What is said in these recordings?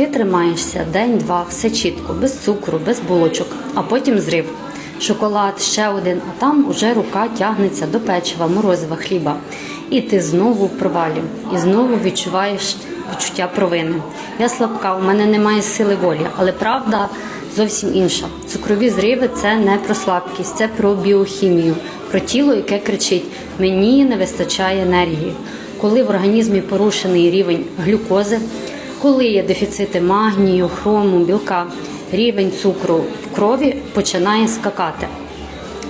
Ти тримаєшся день-два, все чітко, без цукру, без булочок, а потім зрив. Шоколад, ще один, а там уже рука тягнеться до печива, морозива, хліба. І ти знову в провалі, і знову відчуваєш відчуття провини. Я слабка, у мене немає сили волі, але правда зовсім інша. Цукрові зриви це не про слабкість, це про біохімію, про тіло, яке кричить: мені не вистачає енергії. Коли в організмі порушений рівень глюкози, коли є дефіцити магнію, хрому, білка, рівень цукру в крові починає скакати.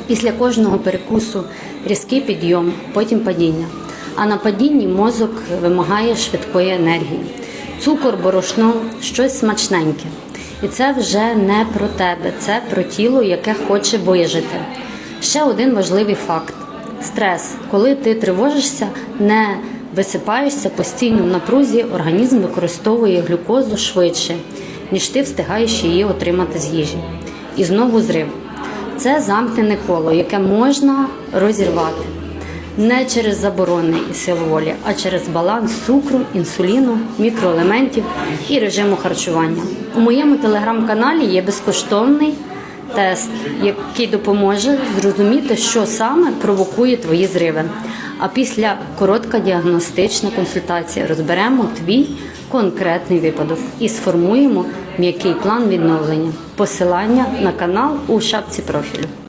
Після кожного перекусу різкий підйом, потім падіння. А на падінні мозок вимагає швидкої енергії. Цукор, борошно, щось смачненьке. І це вже не про тебе, це про тіло, яке хоче вижити. Ще один важливий факт: стрес. Коли ти тривожишся, не висипаєшся постійно в напрузі, організм використовує глюкозу швидше, ніж ти встигаєш її отримати з їжі. І знову зрив. Це замкнене коло, яке можна розірвати не через заборони і силу волі, а через баланс цукру, інсуліну, мікроелементів і режиму харчування. У моєму телеграм-каналі є безкоштовний тест, який допоможе зрозуміти, що саме провокує твої зриви. А після коротка діагностична консультація розберемо твій конкретний випадок і сформуємо м'який план відновлення. Посилання на канал у шапці профілю.